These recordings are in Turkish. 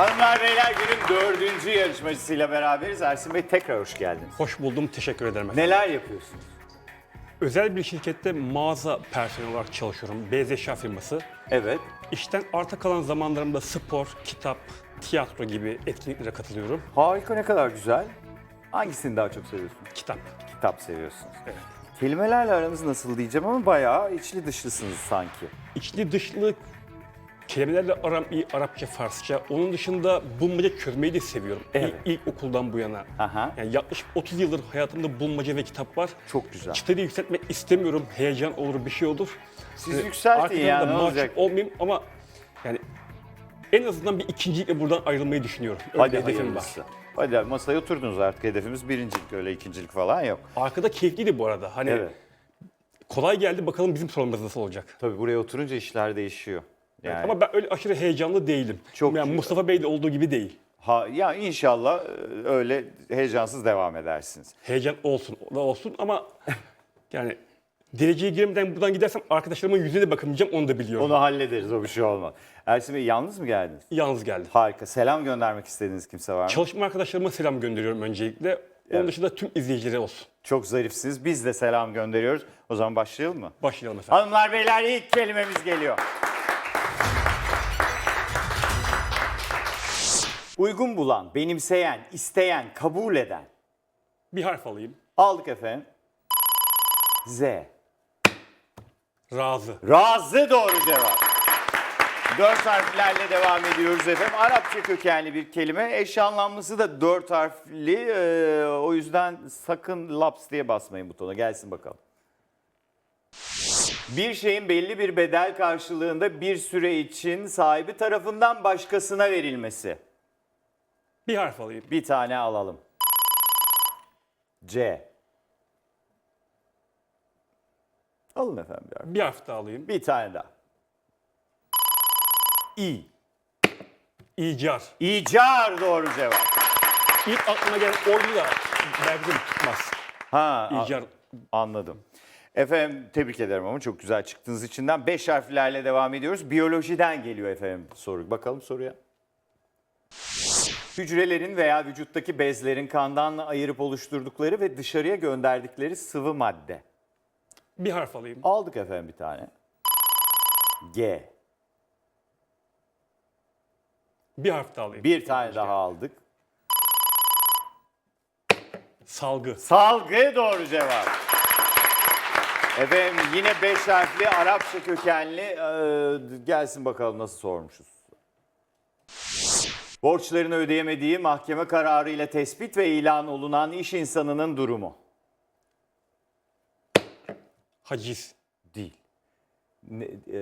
Hanımlar beyler günün dördüncü yarışmacısıyla beraberiz. Ersin Bey tekrar hoş geldiniz. Hoş buldum, teşekkür ederim efendim. Neler yapıyorsunuz? Özel bir şirkette mağaza personeli olarak çalışıyorum. Beyaz eşya firması. Evet. İşten arta kalan zamanlarımda spor, kitap, tiyatro gibi etkinliklere katılıyorum. Harika ne kadar güzel. Hangisini daha çok seviyorsunuz? Kitap. Kitap seviyorsunuz. Evet. Kelimelerle aranız nasıl diyeceğim ama bayağı içli dışlısınız sanki. İçli dışlı kelimelerle aram iyi Arapça, Farsça. Onun dışında bulmaca çözmeyi de seviyorum. Evet. İlk, ilk okuldan bu yana. Aha. Yani yaklaşık 30 yıldır hayatımda bulmaca ve kitap var. Çok güzel. Çıtayı yükseltmek istemiyorum. Heyecan olur, bir şey olur. Siz Hani yükseltin ya, ne olacak? olmayayım ama yani en azından bir ikincilikle buradan ayrılmayı düşünüyorum. Öyle Hadi hedefim var. hayırlısı. Hadi abi, masaya oturdunuz artık. Hedefimiz birincilik öyle ikincilik falan yok. Arkada keyifliydi bu arada. Hani Evet. kolay geldi bakalım bizim sorunumuz nasıl olacak. Tabii buraya oturunca işler değişiyor. Yani Ama ben öyle aşırı heyecanlı değilim. Çok- yani Mustafa Bey'de olduğu gibi değil. ha, ya inşallah e, öyle heyecansız devam edersiniz. Heyecan olsun, o da olsun ama yani dereceye girmeden buradan gidersem arkadaşlarımın yüzüne de bakamayacağım onu da biliyorum. Onu hallederiz o bir şey olmaz. Ersin Bey yalnız mı geldiniz? Yalnız geldim. Harika. Selam göndermek istediğiniz kimse var mı? Çalışma arkadaşlarıma selam gönderiyorum öncelikle. Onun Evet. dışında tüm izleyicilere olsun. Çok zarifsiniz. Biz de selam gönderiyoruz. O zaman başlayalım mı? Başlayalım efendim. Hanımlar beyler ilk kelimemiz geliyor. Uygun bulan, benimseyen, isteyen, kabul eden. Bir harf alayım. Aldık efendim. Z. Razı. Razı doğru cevap. Dört harflerle devam ediyoruz efendim. Arapça kökenli bir kelime. Eş anlamlısı da dört harfli. Ee, o yüzden sakın laps diye basmayın butona. Gelsin bakalım. Bir şeyin belli bir bedel karşılığında bir süre için sahibi tarafından başkasına verilmesi. Bir harf alayım. Bir tane alalım. C. Alın efendim bir harf. Bir harf daha alayım. Bir tane daha. İ. İcar. İcar doğru cevap. İlk aklıma gelen oydu da belki de tutmaz. Ha, İcar. anladım. Efendim tebrik ederim ama çok güzel çıktığınız içinden. Beş harflerle devam ediyoruz. Biyolojiden geliyor efendim soru. Bakalım soruya. Hücrelerin veya vücuttaki bezlerin kandan ayırıp oluşturdukları ve dışarıya gönderdikleri sıvı madde. Bir harf alayım. Aldık efendim bir tane. G. Bir harf daha alayım. Bir tane daha aldık. Salgı. Salgı doğru cevap. Efendim yine beş harfli Arapça kökenli e, gelsin bakalım nasıl sormuşuz. Borçlarını ödeyemediği mahkeme kararıyla tespit ve ilan olunan iş insanının durumu. Haciz. Değil. Ne, e,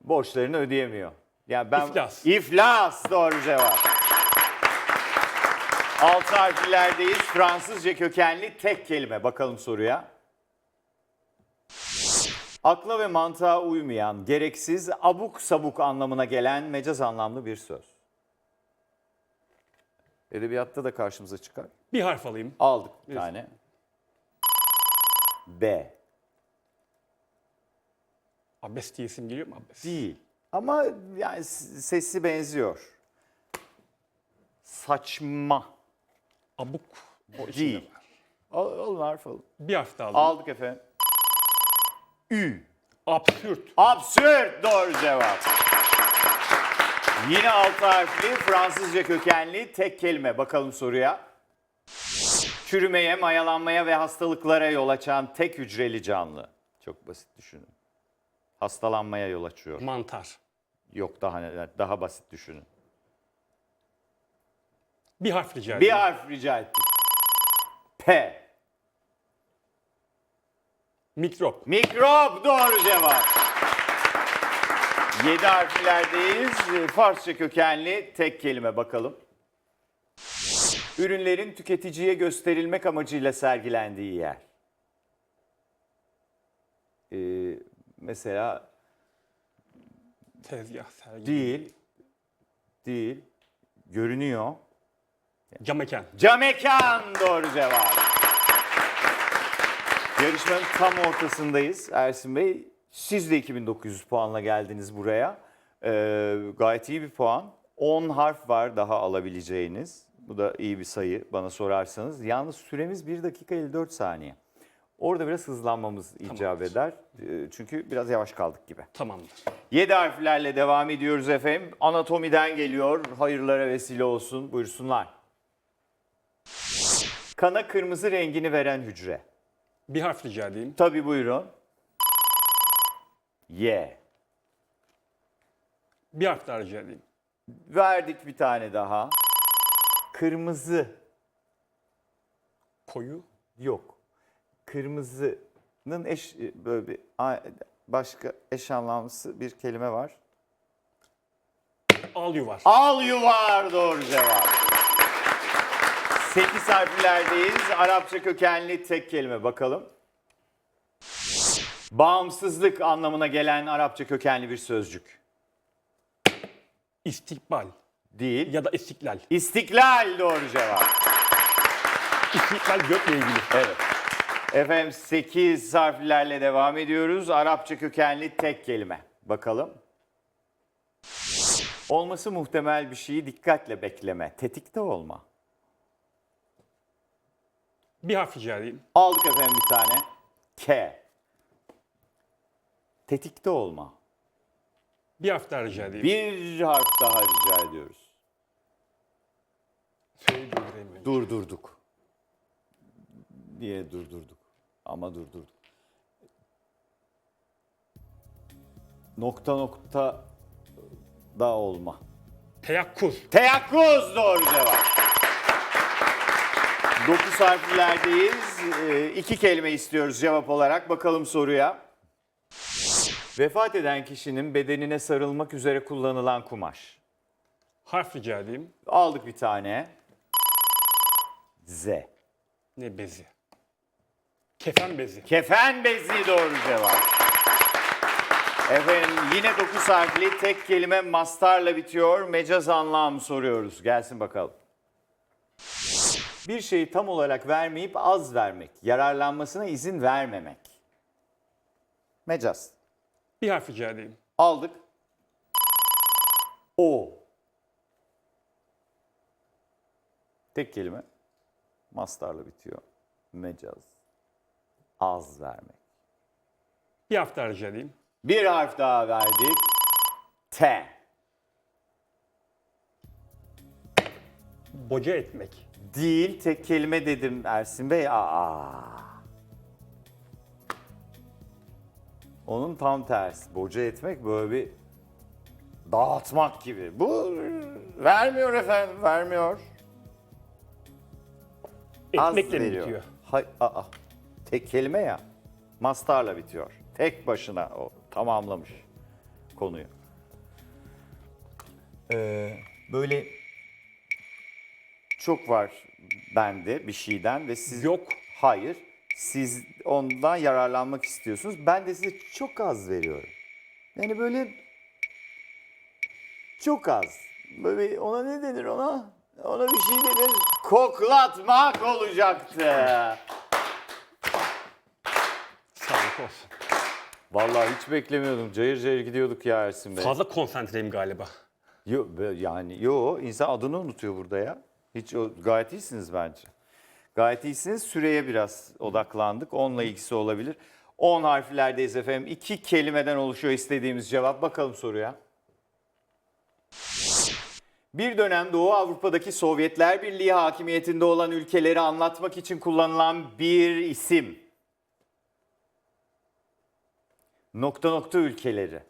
borçlarını ödeyemiyor. Yani ben İflas. İflas doğru cevap. Altı harflerdeyiz. Fransızca kökenli tek kelime. Bakalım soruya. Akla ve mantığa uymayan, gereksiz, abuk sabuk anlamına gelen mecaz anlamlı bir söz. Edebiyatta da karşımıza çıkar. Bir harf alayım. Aldık bir Evet. tane. B. Abes diye isim geliyor mu? Abes. Değil. Ama yani s- sesi benziyor. Saçma. Abuk. O içinde Değil. var. Al, alın harf alın. Bir harf daha alayım. Aldık efendim. Ü. Absürt. Absürt doğru cevap. Yine altı harfli Fransızca kökenli tek kelime. Bakalım soruya. Çürümeye, mayalanmaya ve hastalıklara yol açan tek hücreli canlı. Çok basit düşünün. Hastalanmaya yol açıyor. Mantar. Yok daha neler, daha basit düşünün. Bir harf rica Bir harf rica ettik. P. Mikrop. Mikrop doğru cevap. Yedi harflerdeyiz. Farsça kökenli tek kelime bakalım. Ürünlerin tüketiciye gösterilmek amacıyla sergilendiği yer. Ee, mesela Tezgah. Sergi. değil, değil, görünüyor. Cam mekan. Camekan doğru cevap. Yarışmanın tam ortasındayız Ersin Bey. Siz de 2900 puanla geldiniz buraya. Ee, gayet iyi bir puan. 10 harf var daha alabileceğiniz. Bu da iyi bir sayı bana sorarsanız. Yalnız süremiz 1 dakika 54 saniye. Orada biraz hızlanmamız icap Tamamdır. eder. Ee, Çünkü biraz yavaş kaldık gibi. Tamamdır. 7 harflerle devam ediyoruz efendim. Anatomiden geliyor. Hayırlara vesile olsun. Buyursunlar. Kana kırmızı rengini veren hücre. Bir harf rica edeyim. Tabii buyurun. Y. Bir harf daha rica edeyim. Verdik bir tane daha. Kırmızı Koyu. yok. Kırmızının eş böyle bir a- başka eş anlamlısı bir kelime var. Al yuvar. Al yuvar doğru cevap. 8 harflerdeyiz. Arapça kökenli tek kelime bakalım. Bağımsızlık anlamına gelen Arapça kökenli bir sözcük. İstikbal. Değil. Ya da istiklal. İstiklal doğru cevap. İstiklal gökle ilgili. Evet. Efendim 8 harflerle devam ediyoruz. Arapça kökenli tek kelime. Bakalım. Olması muhtemel bir şeyi dikkatle bekleme. Tetikte olma. Bir harf rica edeyim. Aldık efendim bir tane. K. Tetikte olma. Bir harf daha rica edeyim. Bir harf daha rica ediyoruz. Söyleyi durdurayım. Durdurduk. Niye durdurduk? Ama durdurduk. Nokta nokta da olma. Teyakkuz. Teyakkuz doğru cevap. 9 harflerdeyiz. Ee, iki kelime istiyoruz cevap olarak. Bakalım soruya. Vefat eden kişinin bedenine sarılmak üzere kullanılan kumaş. Harf rica edeyim. Aldık bir tane. Z. Ne bezi? Kefen bezi. Kefen bezi doğru cevap. Efendim yine 9 harfli tek kelime mastarla bitiyor. Mecaz anlam soruyoruz. Gelsin bakalım. Bir şeyi tam olarak vermeyip az vermek. Yararlanmasına izin vermemek. Mecaz. Bir harf rica edeyim. Aldık. O. Tek kelime. Mastarla bitiyor. Mecaz. Az vermek. Bir harf daha rica edeyim. Bir harf daha verdik. T. Boca etmek. Değil tek kelime dedim Ersin Bey. Aa. Onun tam tersi. Boca etmek böyle bir dağıtmak gibi. Bu vermiyor efendim, vermiyor. Az Ekmekle mi veriyor. bitiyor? Hay, aa. Tek kelime ya. Mastarla bitiyor. Tek başına o tamamlamış konuyu. Ee, böyle çok var bende bir şeyden ve siz Yok. Hayır. Siz ondan yararlanmak istiyorsunuz. Ben de size çok az veriyorum. Yani böyle çok az. Böyle ona ne denir ona? Ona bir şey denir. Koklatmak olacaktı. Sağlık olsun. Vallahi hiç beklemiyordum. Cayır cayır gidiyorduk ya Ersin Bey. Fazla konsantreyim galiba. Yo, be- yani yo insan adını unutuyor burada ya. Hiç o, gayet iyisiniz bence. Gayet iyisiniz. Süreye biraz odaklandık. Onunla ilgisi olabilir. 10 harflerdeyiz efendim. İki kelimeden oluşuyor istediğimiz cevap. Bakalım soruya. Bir dönem Doğu Avrupa'daki Sovyetler Birliği hakimiyetinde olan ülkeleri anlatmak için kullanılan bir isim. Nokta nokta ülkeleri.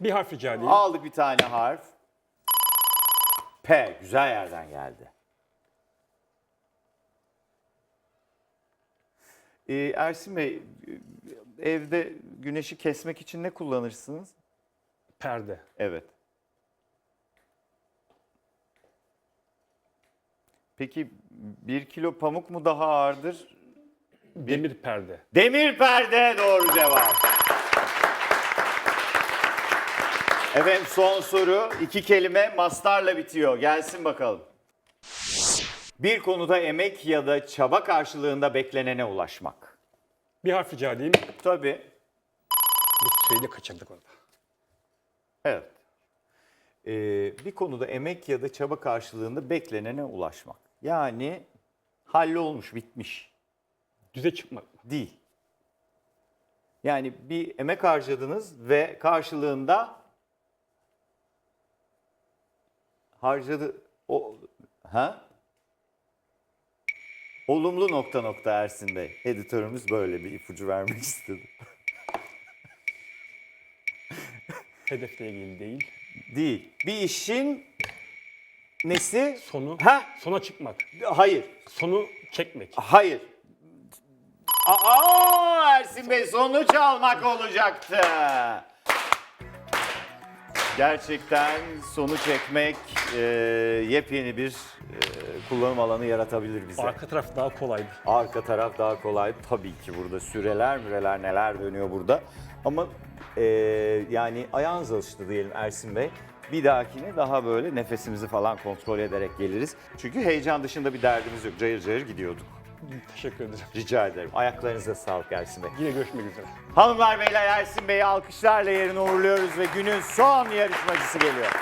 Bir harf rica edeyim. Aldık bir tane harf. P. Güzel yerden geldi. Ee, Ersin Bey, evde güneşi kesmek için ne kullanırsınız? Perde. Evet. Peki bir kilo pamuk mu daha ağırdır? Demir perde. Demir perde doğru cevap. Efendim son soru. iki kelime mastarla bitiyor. Gelsin bakalım. Bir konuda emek ya da çaba karşılığında beklenene ulaşmak. Bir harf rica edeyim. Tabii. Biz de kaçırdık orada. Evet. Ee, bir konuda emek ya da çaba karşılığında beklenene ulaşmak. Yani hallolmuş, bitmiş Düze çıkmak. değil. Yani bir emek harcadınız ve karşılığında harcadı o ha? Olumlu nokta nokta Ersin Bey. Editörümüz böyle bir ipucu vermek istedi. Hedefle ilgili değil. Değil. Bir işin nesi? Sonu. Ha? Sona çıkmak. Hayır. Sonu çekmek. Hayır. Aa, Ersin Bey sonuç almak olacaktı. Gerçekten sonu çekmek e, yepyeni bir e, kullanım alanı yaratabilir bize. Arka taraf daha kolaydı. Arka taraf daha kolay. Tabii ki burada süreler müreler neler dönüyor burada. Ama e, yani ayağınız alıştı diyelim Ersin Bey. Bir dahakine daha böyle nefesimizi falan kontrol ederek geliriz. Çünkü heyecan dışında bir derdimiz yok. Cayır cayır gidiyorduk. Teşekkür ederim. Rica ederim. Ayaklarınıza sağlık Ersin Bey. Yine görüşmek üzere. Hanımlar beyler Ersin Bey'i alkışlarla yerine uğurluyoruz ve günün son yarışmacısı geliyor.